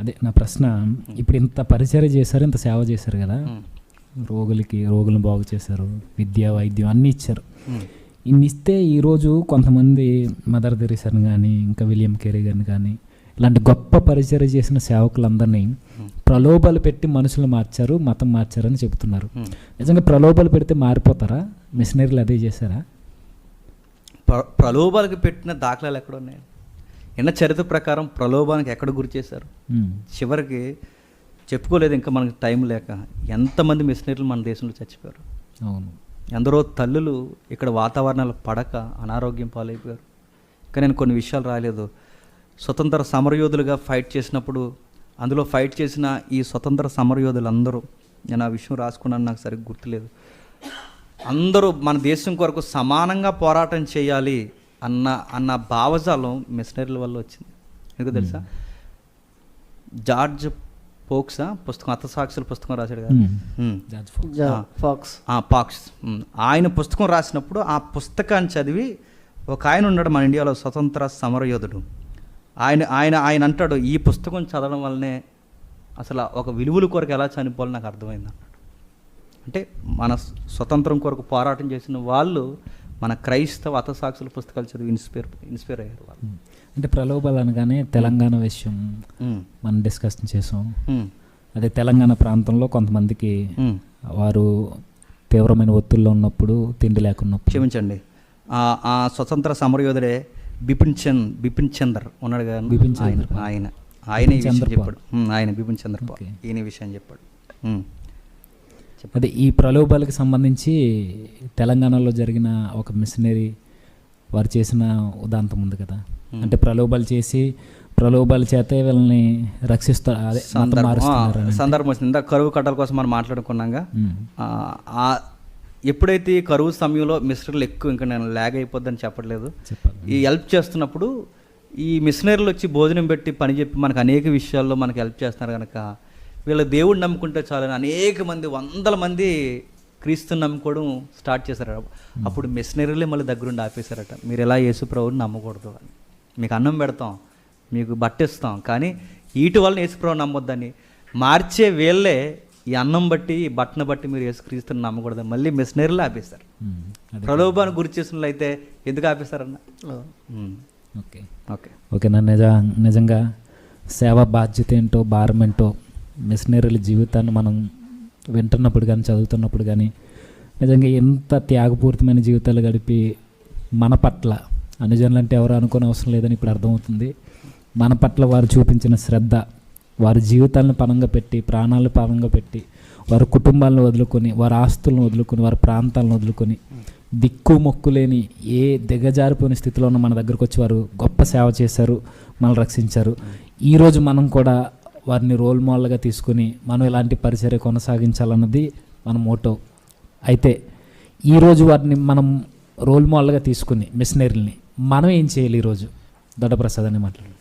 అదే నా ప్రశ్న ఇప్పుడు ఇంత పరిచయం చేశారు ఇంత సేవ చేశారు కదా. రోగులకి రోగులను బాగు చేశారు విద్య వైద్యం అన్నీ ఇచ్చారు. ఇన్ని ఇస్తే ఈరోజు కొంతమంది మదర్ తెరీసాని కానీ ఇంకా విలియం కేరీ గారిని కానీ ఇలాంటి గొప్ప పరిచయం చేసిన సేవకులందరినీ ప్రలోభాలు పెట్టి మనుషులు మార్చారు మతం మార్చారని చెబుతున్నారు. నిజంగా ప్రలోభాలు పెడితే మారిపోతారా? మిషనరీలు అదే చేశారా? ప్ర- ప్రలోభాలకు పెట్టిన దాఖలాలు ఎక్కడ ఉన్నాయి ఎన్న చరిత్ర ప్రకారం ప్రలోభానికి ఎక్కడ గురి చేశారు? ఉమ్. చివరికి చెప్పుకోలేదు ఇంకా మనకి టైం లేక ఎంతమంది మిషనరీలు మన దేశంలో చచ్చిపోయారు? అవును. ఎందరో తల్లులు ఇక్కడ వాతావరణాలు పడక అనారోగ్యం పాలైపోయారు. ఇంకా నేను కొన్ని విషయాలు రాలేదు స్వతంత్ర సమరయోధులుగా ఫైట్ చేసినప్పుడు అందులో ఫైట్ చేసిన ఈ స్వతంత్ర సమరయోధులందరూ నేను ఆ విషయం రాసుకున్నాను నాకు సరిగ్గా గుర్తులేదు. అందరూ మన దేశం కొరకు సమానంగా పోరాటం చేయాలి అన్న అన్న భావజాలం మిషనరీల వల్ల వచ్చింది. ఎందుకు తెలుసా? జార్జ్ పోక్సా పుస్తకం అర్థసాక్షుల పుస్తకం రాశాడు కదా? ఫోక్స్. పాక్స్. ఆయన పుస్తకం రాసినప్పుడు ఆ పుస్తకాన్ని చదివి ఒక ఆయన ఉన్నాడు మన ఇండియాలో స్వతంత్ర సమరయోధుడు. ఆయన ఆయన ఆయన అంటాడు ఈ పుస్తకం చదవడం వల్లనే అసలు ఒక విలువల కొరకు ఎలా చనిపోవాలో నాకు అర్థమైంది అన్నాడు. అంటే మన స్వతంత్రం కొరకు పోరాటం చేసిన వాళ్ళు మన క్రైస్తవ అతసాక్షుల పుస్తకాలు చదివి ఇన్స్పైర్ ఇన్స్పైర్ అయ్యారు వాళ్ళు. అంటే ప్రలోభాలు అనగానే తెలంగాణ విషయం. మనం డిస్కషన్ చేసాం. అదే తెలంగాణ ప్రాంతంలో కొంతమందికి. వారు తీవ్రమైన ఒత్తిడిలో ఉన్నప్పుడు తిండి లేకున్నప్పుడు క్షమించండి ఆ స్వతంత్ర సమరయోధుడే బిపిన్ చంద్ బిపిన్ చందర్ ఉన్నాడు కదా బిపిన్ ఆయన. ఆయన ఆయన. చెప్పాడు ఆయన బిపిన్ చంద్రపాల్. ఈయన విషయం చెప్పాడు. అదే ఈ ప్రలోభాలకు సంబంధించి తెలంగాణలో జరిగిన ఒక మిషనరీ వారు చేసిన ఉదాంతం ఉంది కదా. అంటే ప్రలోభాలు చేసి ప్రలోభాల చేతే వీళ్ళని రక్షిస్తారు సందర్భం వచ్చింది. కరువు కట్టల కోసం మనం మాట్లాడుకున్నాగా. ఎప్పుడైతే ఈ కరువు సమయంలో మిషనరీలు ఎక్కువ ఇంకా నేను ల్యాగ్ అయిపోద్దని చెప్పట్లేదు. ఈ హెల్ప్ చేస్తున్నప్పుడు ఈ మిషనరీలు వచ్చి భోజనం పెట్టి పని చెప్పి మనకు అనేక విషయాల్లో మనకు హెల్ప్ చేస్తున్నారు కనుక వీళ్ళ దేవుడు నమ్ముకుంటే చాలని అనేక మంది వందల మంది క్రీస్తుని నమ్ముకోవడం స్టార్ట్ చేశారు అప్పుడు మిషనరీలే మళ్ళీ దగ్గరుండి ఆపేశారట. మీరు ఎలా యేసు ప్రభువుని నమ్మకూడదు అని. మీకు అన్నం పెడతాం మీకు బట్టిస్తాం కానీ వీటి వల్ల యేసు ప్రభు నమ్మొద్దని. మార్చే వీళ్ళే ఈ అన్నం బట్టి ఈ బట్టను బట్టి మీరు యేసు క్రీస్తుని నమ్మకూడదు మళ్ళీ మిషనరీలు ఆపేశారు. అదే ప్రలోభాన్ని గురి చేసిన అయితే ఎందుకు ఆపేశారన్న? ఉమ్. ఓకే. ఓకే. ఓకేనా నిజ నిజంగా సేవ బాధ్యత ఏంటో భారం ఏంటో మిషనరీల జీవితాన్ని మనం వింటున్నప్పుడు కానీ చదువుతున్నప్పుడు కానీ నిజంగా ఎంత త్యాగపూరితమైన జీవితాలు గడిపి మన పట్ల అనుజనులు అంటే ఎవరు అనుకోని అవసరం లేదని ఇప్పుడు అర్థమవుతుంది. మన పట్ల వారు చూపించిన శ్రద్ధ వారి జీవితాలను పనంగా పెట్టి ప్రాణాలను పనంగా పెట్టి వారి కుటుంబాలను వదులుకొని వారి ఆస్తులను వదులుకొని వారి ప్రాంతాలను వదులుకొని దిక్కు మొక్కు లేని ఏ దిగజారిపోయిన స్థితిలో ఉన్న మన దగ్గరకు వచ్చి వారు గొప్ప సేవ చేశారు మనల్ని రక్షించారు. ఈరోజు మనం కూడా వారిని రోల్ మోడల్గా తీసుకుని మనం ఇలాంటి పరిచర్య కొనసాగించాలన్నది మన మోటో. అయితే ఈరోజు వారిని మనం రోల్ మోడల్గా తీసుకుని మిషనరీని మనం ఏం చేయాలి ఈరోజు దొడ్డప్రసాద్ అని మాట్లాడు.